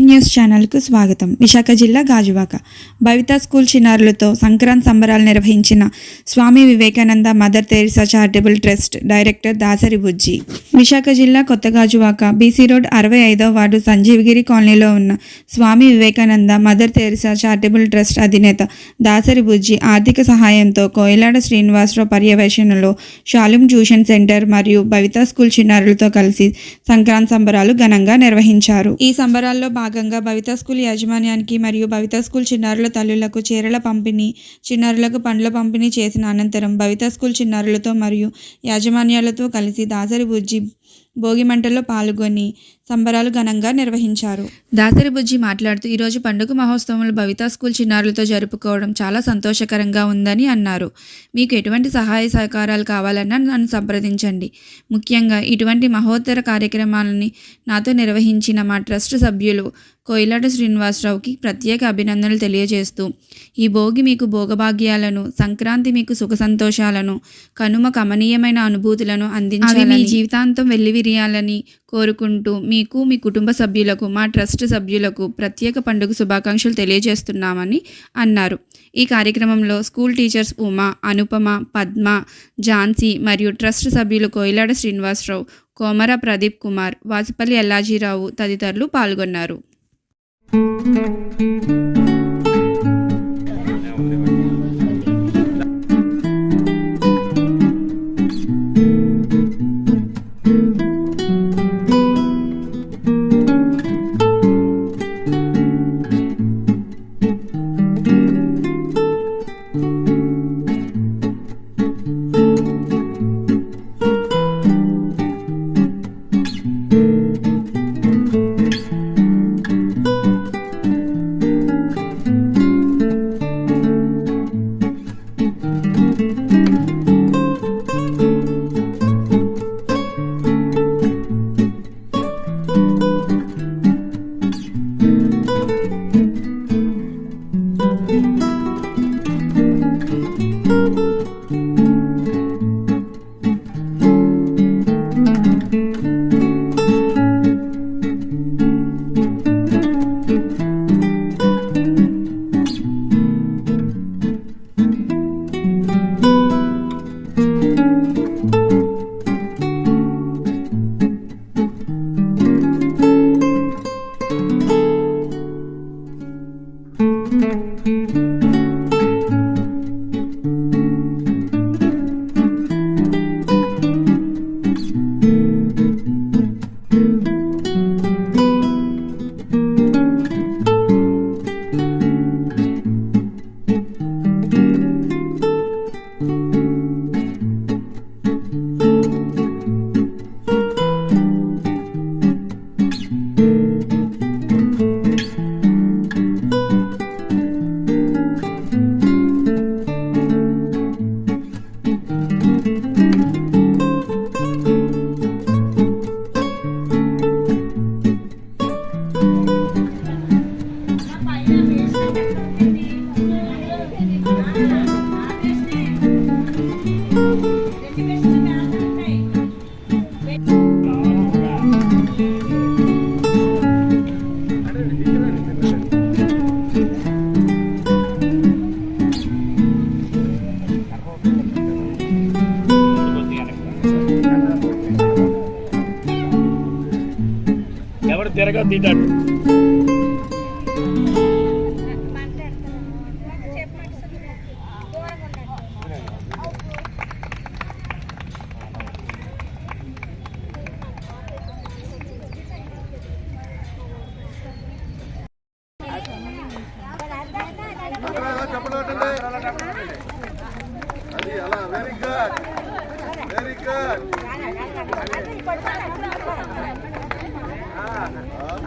News ఛానల్కు స్వాగతం. విశాఖ జిల్లా గాజువాక. భవిత స్కూల్ చిన్నారులతో సంక్రాంతి సంబరాలు నిర్వహించిన Swami Vivekananda mother Teresa charitable trust director Dasari Bujji. Visakha జిల్లా కొత్త గాజువాక బీసీ రోడ్ అరవై ఐదవ వార్డు సంజీవగిరి కాలనీలో ఉన్న Swami Vivekananda mother Teresa charitable trust అధినేత దాసరి బుజ్జి ఆర్థిక సహాయంతో కోయిలాడ శ్రీనివాసరావు పర్యవేక్షణలో షాలుం ట్యూషన్ సెంటర్ మరియు భవిత స్కూల్ చిన్నారులతో కలిసి సంక్రాంతి సంబరాలు ఘనంగా నిర్వహించారు. ఈ సంబరాల్లో భాగంగా భాగంగా భవిత స్కూల్ యాజమాన్యానికి మరియు భవిత స్కూల్ చిన్నారుల తల్లులకు చీరల పంపిణీ చిన్నారులకు పండ్ల పంపిణీ చేసిన అనంతరం భవిత స్కూల్ చిన్నారులతో మరియు యాజమాన్యాలతో కలిసి దాసరి బుజ్జి భోగిమంటల్లో పాల్గొని సంబరాలు ఘనంగా నిర్వహించారు. దాసరి బుజ్జి మాట్లాడుతూ ఈరోజు పండుగ మహోత్సవంలో భవిత స్కూల్ చిన్నారులతో జరుపుకోవడం చాలా సంతోషకరంగా ఉందని అన్నారు. మీకు ఎటువంటి సహాయ సహకారాలు కావాలన్నా నన్ను సంప్రదించండి. ముఖ్యంగా ఇటువంటి మహోత్తర కార్యక్రమాలని నాతో నిర్వహించిన మా ట్రస్ట్ సభ్యులు కోయిలాట శ్రీనివాసరావుకి ప్రత్యేక అభినందనలు తెలియజేస్తూ ఈ భోగి మీకు భోగభాగ్యాలను సంక్రాంతి మీకు సుఖ సంతోషాలను కనుమ కమనీయమైన అనుభూతులను అందించాలని మీ జీవితాంతం వెల్లివిరియాలని కోరుకుంటూ మీకు మీ కుటుంబ సభ్యులకు మా ట్రస్ట్ సభ్యులకు ప్రత్యేక పండుగ శుభాకాంక్షలు తెలియజేస్తున్నామని అన్నారు. ఈ కార్యక్రమంలో స్కూల్ టీచర్స్ ఉమా అనుపమ పద్మ ఝాన్సీ మరియు ట్రస్ట్ సభ్యులు కోయిలాడ శ్రీనివాసరావు కోమర ప్రదీప్ కుమార్ వాసుపల్లి ఎల్లాజీరావు తదితరులు పాల్గొన్నారు. ఎవరు తిరగ తింటాడు అది అలా వెరీ గుడ్ వెరీ గుడ్ అది అది అది ఇక్కడే సం- ఇక్కడే బాగుంది సంక్రాంతి సంబరాలు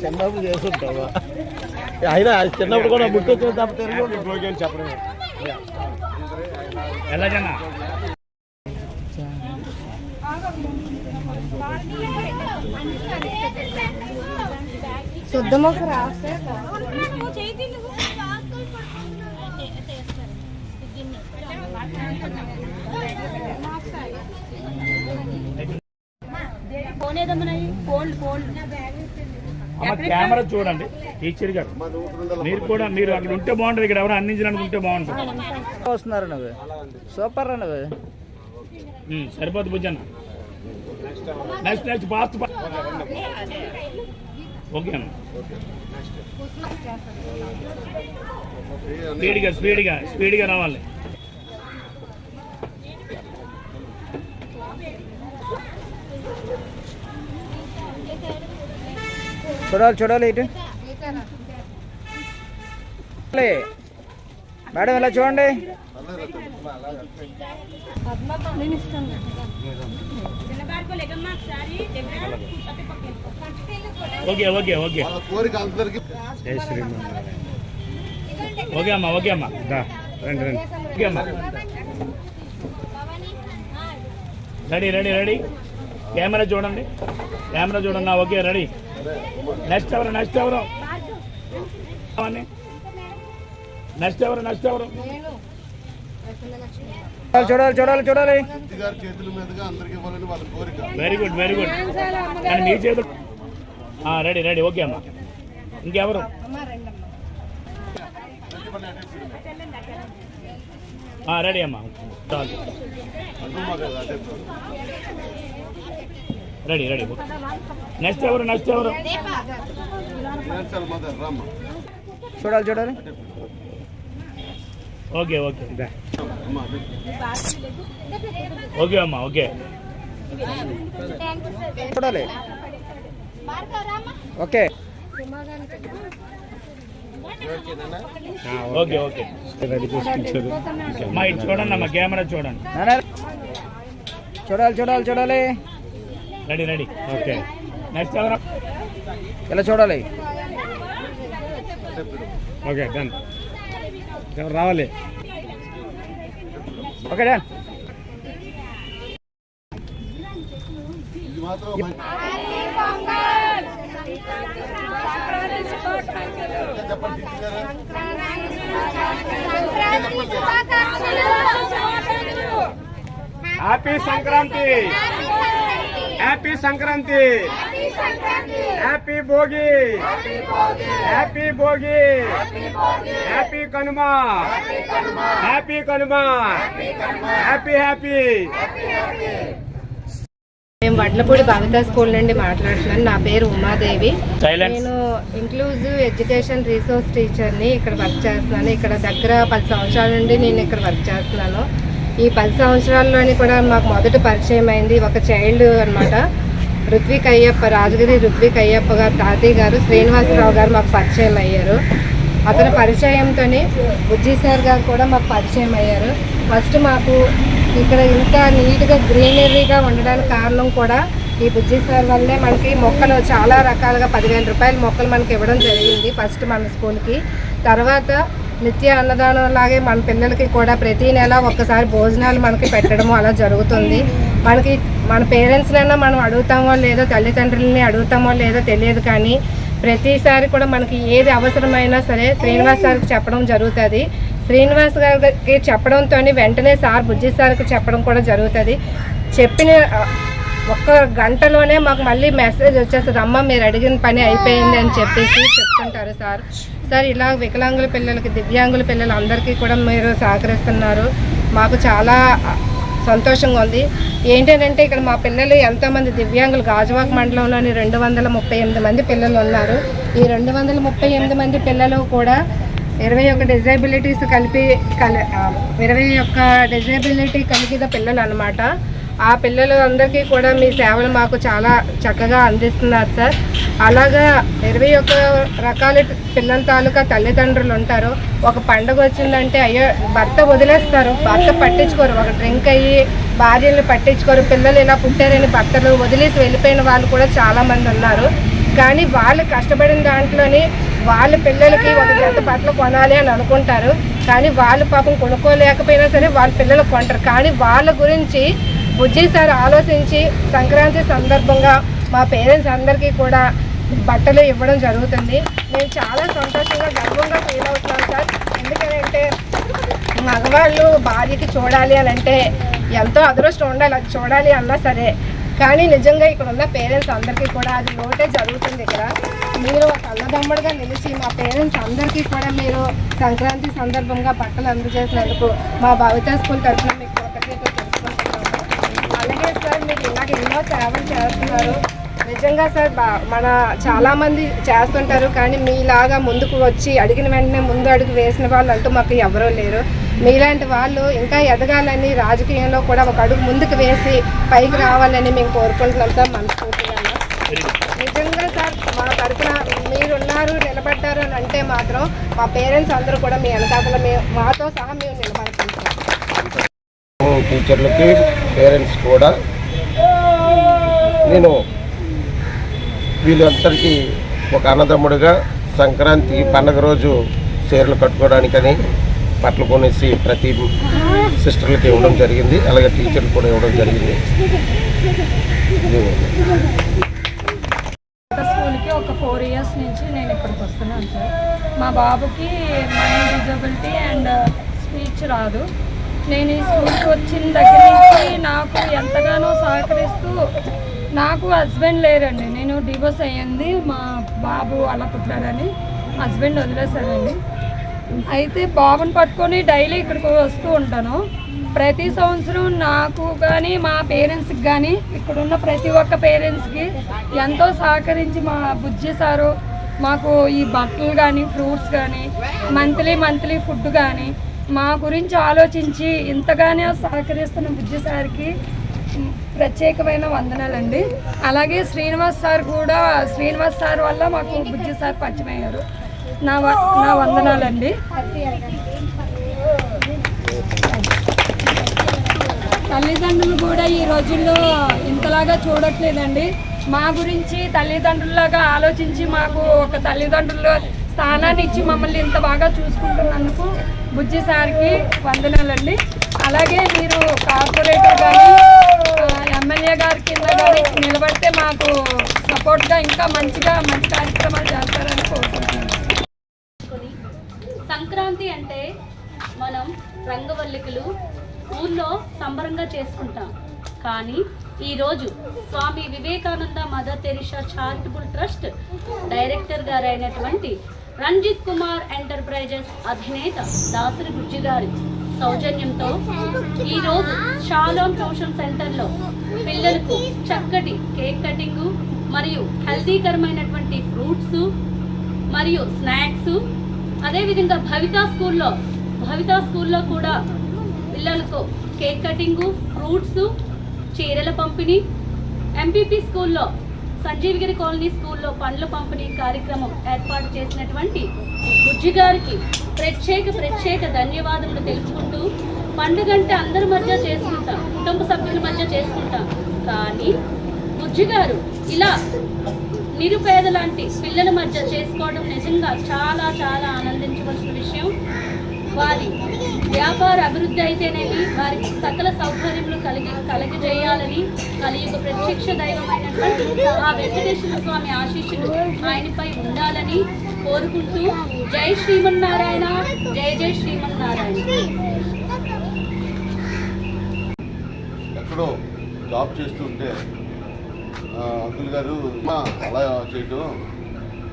చిన్నప్పుడు చేస్తుంటావా అయినా చిన్నప్పుడు కూడా ముట్టొచ్చు తప్ప తెలుగు చెప్పడం ఎలా జన శుద్ధమొక్క రాస్తే ఫోన్ అమ్మ కెమెరా చూడండి టీచర్ గారు. మీరు కూడా మీరు అక్కడ ఉంటే బాగుంటుంది ఇక్కడ ఎవరు అందించడానికి ఉంటే బాగుంటుంది. వస్తున్నారు నువ్వు సూపర్ రా నువ్వు ఉమ్, సరిపోద్ది బుజ్జన్న నెక్స్ట్ నెక్స్ట్ ఫాస్ట్ ఓకే అన్న. స్పీడ్గా స్పీడ్గా స్పీడ్గా రావాలి. చూడాలి చూడాలి ఇటు. మేడం ఇలా చూడండి. Okay okay okay. ఓకే అమ్మా ఓకే అమ్మా. రండి రండి. ఓకే అమ్మా. Ready ready ready. కెమెరా చూడండి. కెమెరా చూడండి. Okay ready. నెక్స్ట్ ఎవరు నెక్స్ట్ ఎవరు. నెక్స్ట్ ఎవరు నెక్స్ట్ ఎవరు చూడాలి చూడాలి చూడాలి. ఇంటి గారి చేతుల మీదుగా అందరికి ఇవ్వాలని వాళ్ళ కోరిక. వెరీ గుడ్ వెరీ గుడ్ కానీ మీ చేతులు ఆ, రెడీ రెడీ ఓకే అమ్మా. ఇంకెవరు? ఆ, రెడీ అమ్మా. చాలు. రెడీ రెడీ నెక్స్ట్ ఎవరు నెక్స్ట్ ఎవరు? చూడాలి చూడాలి. Okay okay. ఓకే అమ్మా ఓకే చూడాలి. ఓకే. ఓకే ఓకే అమ్మా ఇది చూడండి అమ్మా కెమెరా చూడండి. చూడాలి చూడాలి చూడాలి. రెడీ రెడీ ఓకే నెక్స్ట్ ఎవరు? ఇలా చూడాలి? ఓకే డన్ రావాలి? Okay done. Happy Sankranti happy Sankranti happy Bhogi happy Bhogi happy Kanuma happy Kanuma happy happy మేము వడ్లపూడి భవిత స్కూల్ నుండి మాట్లాడుతున్నాను. నా పేరు ఉమాదేవి. నేను ఇంక్లూజివ్ ఎడ్యుకేషన్ రీసోర్స్ టీచర్ని ఇక్కడ వర్క్ చేస్తున్నాను. ఇక్కడ దగ్గర పది సంవత్సరాల నుండి నేను ఇక్కడ వర్క్ చేస్తున్నాను. ఈ పది సంవత్సరాల్లోని కూడా మాకు మొదటి పరిచయం అయింది ఒక చైల్డ్ అన్నమాట. రుత్విక్ అయ్యప్ప రాజగిరి రుత్విక్ అయ్యప్ప గారు తాతయ్య గారు శ్రీనివాసరావు గారు మాకు పరిచయం అయ్యారు. అతని పరిచయంతోనే బుజ్జి సార్ గారు కూడా మాకు పరిచయం అయ్యారు. ఫస్ట్ మాకు ఇక్కడ ఇంత నీట్గా గ్రీనరీగా ఉండడానికి కారణం కూడా ఈ బుజ్జి సార్ వల్లే మనకి మొక్కలు చాలా రకాలుగా పదివేల రూపాయల మొక్కలు మనకి ఇవ్వడం జరిగింది ఫస్ట్ మన స్కూల్కి. తర్వాత నిత్య అన్నదానం లాగే మన పిల్లలకి కూడా ప్రతి నెల ఒక్కసారి భోజనాలు మనకి పెట్టడము అలా జరుగుతుంది. మనకి మన పేరెంట్స్నైనా మనం అడుగుతామో లేదో తల్లిదండ్రులని అడుగుతామో లేదో తెలియదు కానీ ప్రతిసారి కూడా మనకి ఏది అవసరమైనా సరే శ్రీనివాస్ సార్కి చెప్పడం జరుగుతుంది. శ్రీనివాస్ గారికి చెప్పడంతో వెంటనే సార్ బుజ్జి సార్కి చెప్పడం కూడా జరుగుతుంది. చెప్పిన ఒక్క గంటలోనే మాకు మళ్ళీ మెసేజ్ వచ్చేస్తుంది. అమ్మ మీరు అడిగిన పని అయిపోయింది అని చెప్పేసి చెప్తుంటారు సార్. సార్ ఇలా వికలాంగుల పిల్లలకి దివ్యాంగుల పిల్లలు అందరికీ కూడా మీరు సహకరిస్తున్నారు. మాకు చాలా సంతోషంగా ఉంది. ఏంటంటే ఇక్కడ మా పిల్లలు ఎంతోమంది దివ్యాంగులు గాజువాక మండలంలోని రెండు వందల ముప్పై ఎనిమిది మంది పిల్లలు ఉన్నారు. ఈ రెండు వందల ముప్పై ఎనిమిది మంది పిల్లలు కూడా ఇరవై ఒక్క డిజేబిలిటీస్ కలిపి కలి ఇరవై ఒక్క డిజేబిలిటీ కలిగిన పిల్లలు అనమాట ఆ పిల్లలు అందరికీ కూడా మీ సేవలు మాకు చాలా చక్కగా అందిస్తున్నారు సార్. అలాగా ఇరవై ఒక్క రకాల పిల్లల తాలూకా తల్లిదండ్రులు ఉంటారు. ఒక పండుగ వచ్చిందంటే అయ్యో భర్త వదిలేస్తారు. భర్త పట్టించుకోరు. ఒక డ్రింక్ అయ్యి భార్యలు పట్టించుకోరు. పిల్లలు ఇలా పుట్టారని భర్తలు వదిలేసి వెళ్ళిపోయిన వాళ్ళు కూడా చాలామంది ఉన్నారు. కానీ వాళ్ళు కష్టపడిన దాంట్లోని వాళ్ళ పిల్లలకి ఒక జత బట్టలు కొనాలి అని అనుకుంటారు. కానీ వాళ్ళు పాపం కొనుక్కోలేకపోయినా సరే వాళ్ళ పిల్లలు కొంటారు. కానీ వాళ్ళ గురించి బుజ్జి సార్ ఆలోచించి సంక్రాంతి సందర్భంగా మా పేరెంట్స్ అందరికీ కూడా బట్టలు ఇవ్వడం జరుగుతుంది. నేను చాలా సంతోషంగా గర్వంగా ఫీల్ అవుతున్నాను సార్. ఎందుకంటే మగవాళ్ళు భార్యకి చూడాలి అని అంటే ఎంతో అదృష్టం ఉండాలి అది చూడాలి అన్నా సరే. కానీ నిజంగా ఇక్కడ ఉన్న పేరెంట్స్ అందరికీ కూడా అది లోటే జరుగుతుంది ఇక్కడ. మీరు ఒక అన్నదమ్ముడుగా నిలిచి మా పేరెంట్స్ అందరికీ కూడా మీరు సంక్రాంతి సందర్భంగా బట్టలు అందజేసినందుకు మా భవిత స్కూల్ తరఫున సేవలు చేస్తున్నారు. నిజంగా సార్ బా మన చాలామంది చేస్తుంటారు కానీ మీలాగా ముందుకు వచ్చి అడిగిన వెంటనే ముందు అడుగు వేసిన వాళ్ళు అంటూ మాకు ఎవరూ లేరు. మీలాంటి వాళ్ళు ఇంకా ఎదగాలని రాజకీయంలో కూడా ఒక అడుగు ముందుకు వేసి పైకి రావాలని మేము కోరుకుంటున్నాం సార్ మనస్ఫూర్తిగా. నిజంగా సార్ మా తరఫున మీరున్నారు నిలబడ్డారు అని అంటే మాత్రం మా పేరెంట్స్ అందరూ కూడా మీ వెనకాతల మేము మాతో సహా మేము నిలబడుకుంటున్నాం టీచర్లకి పేరెంట్స్ కూడా నేను వీళ్ళందరికీ ఒక అన్నదమ్ముడుగా సంక్రాంతి పండగ రోజు చీరలు కట్టుకోవడానికని బట్టలు కొనేసి ప్రతి సిస్టర్లకి ఇవ్వడం జరిగింది. అలాగే టీచర్లు కూడా ఇవ్వడం జరిగింది. స్కూల్కి ఒక ఫోర్ ఇయర్స్ నుంచి నేను ఇక్కడికి వస్తున్నాను సార్. మా బాబుకి మైండ్ డిజబిలిటీ అండ్ స్పీచ్ రాదు. నేను ఈ స్కూల్కి వచ్చిన దగ్గర నుంచి నాకు ఎంతగానో సహకరిస్తూ నాకు హస్బెండ్ లేరండి. నేను డివోర్స్ అయ్యింది. మా బాబు అలా పుట్టాడని హస్బెండ్ వదిలేశారండి. అయితే బాబుని పట్టుకొని డైలీ ఇక్కడికి వస్తూ ఉంటాను. ప్రతి సంవత్సరం నాకు కానీ మా పేరెంట్స్కి కానీ ఇక్కడున్న ప్రతి ఒక్క పేరెంట్స్కి ఎంతో సహకరించి మా బుజ్జి సారు మాకు ఈ బట్టలు కానీ ఫ్రూట్స్ కానీ మంత్లీ మంత్లీ ఫుడ్ కానీ మా గురించి ఆలోచించి ఇంతగానే సహకరిస్తున్న బుజ్జి సార్కి ప్రత్యేకమైన వందనాలండి. అలాగే శ్రీనివాస్ సార్ కూడా శ్రీనివాస్ సార్ వల్ల మాకు బుజ్జి సార్ పరిచయం అయ్యారు నా వ- నా వందనాలండి. తల్లిదండ్రులు కూడా ఈ రోజుల్లో ఇంతలాగా చూడట్లేదండి. మా గురించి తల్లిదండ్రులాగా ఆలోచించి మాకు ఒక తల్లిదండ్రుల స్థానాన్ని ఇచ్చి మమ్మల్ని ఇంత బాగా చూసుకుంటున్నందుకు బుజ్జి సార్కి వందనాలండి. అలాగే మీరు కార్పొరేటర్ కానీ ఎమ్మెల్యే గారి కింద కానీ నిలబడితే మాకు సపోర్ట్గా ఇంకా మంచిగా మంచి కార్యక్రమాలు చేస్తారని కోరుకుంటున్నాను సంక్రాంతి అంటే మనం రంగవల్లికలు ఊళ్ళో సంబరంగా చేసుకుంటాం. కానీ ఈరోజు Swami Vivekananda Mother Teresa charitable trust director గారైనటువంటి Ranjith Kumar enterprises అధినేత దాసరి బుజ్జి గారి సౌజన్యంతో ఈరోజు షాలోమ్ ట్యూషన్ సెంటర్లో పిల్లలకు చక్కటి కేక్ కటింగు మరియు హెల్తీకరమైనటువంటి ఫ్రూట్స్ మరియు స్నాక్స్. అదేవిధంగా భవితా స్కూల్లో భవితా స్కూల్లో కూడా పిల్లలకు కేక్ కటింగు ఫ్రూట్స్ చీరల పంపిణీ ఎంపీపీ స్కూల్లో సంజీవగిరి కాలనీ స్కూల్లో పండ్ల పంపిణీ కార్యక్రమం ఏర్పాటు చేసినటువంటి బుజ్జి గారికి ప్రత్యేక ప్రత్యేక ధన్యవాదములు తెలుపుకుంటూ పండుగంటే అందరి మధ్య చేసుకుంటాం కుటుంబ సభ్యుల మధ్య చేసుకుంటాం. కానీ బుజ్జి గారు ఇలా నిరుపేద లాంటి పిల్లల మధ్య చేసుకోవడం నిజంగా చాలా చాలా ఆనందించవలసిన విషయం. వారి వ్యాపార అభివృద్ధి అయితేనేమి వారికి సకల సౌకర్యములు కలిగి కలిగజేయాలని కలియుగ ప్రత్యక్ష దైవమైనటువంటి ఆ వెంకటేశ్వర స్వామి ఆశీస్సులు ఆయనపై ఉండాలని కోరుకుంటూ జై శ్రీమన్నారాయణ జై జై శ్రీమన్నారాయణ. ఎక్కడో జాబ్ చేస్తుంటే అంకుల్ గారు అలా చేయటం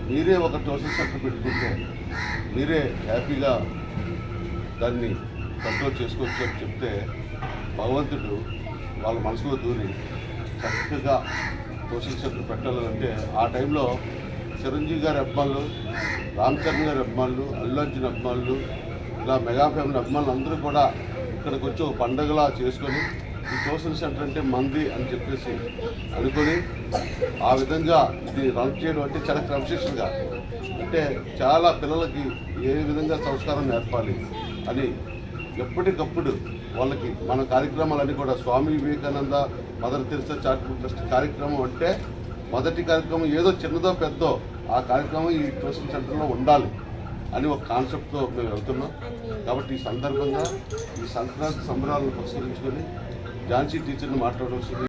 మీరే ఒక ట్యూషన్ సెంటర్ పెట్టుకుంటే మీరే హ్యాపీగా దాన్ని కంట్రోల్ చేసుకోవచ్చు అని చెప్తే భగవంతుడు వాళ్ళ మనసులో దూరి చక్కగా ట్యూషన్ సెంటర్ పెట్టాలంటే ఆ టైంలో చిరంజీవి గారి అభిమానులు రామ్ చరణ్ గారి అభిమానులు అల్లు అర్జున్ అభిమానులు ఇలా మెగా ఫ్యామిలీ అభిమానులు అందరూ కూడా ఇక్కడికి వచ్చి ఒక పండగలా చేసుకొని ఈ ట్యూషన్ సెంటర్ అంటే మంది అని చెప్పేసి అనుకొని ఆ విధంగా ఇది రన్ చేయడం అంటే చాలా క్రమశిక్షణగా. అంటే చాలా పిల్లలకి ఏ విధంగా సంస్కారం నేర్పాలి అని ఎప్పటికప్పుడు వాళ్ళకి మన కార్యక్రమాలన్నీ కూడా Swami Vivekananda mother Teresa charitable trust కార్యక్రమం అంటే మొదటి కార్యక్రమం ఏదో చిన్నదో పెద్దో ఆ కార్యక్రమం ఈ ట్యూషన్ సెంటర్లో ఉండాలి అని ఒక కాన్సెప్ట్తో మేము వెళ్తున్నాం. కాబట్టి ఈ సందర్భంగా ఈ సంక్రాంతి సంబరాలను పురస్కరించుకొని ఝాన్సీ టీచర్ని మాట్లాడవలసింది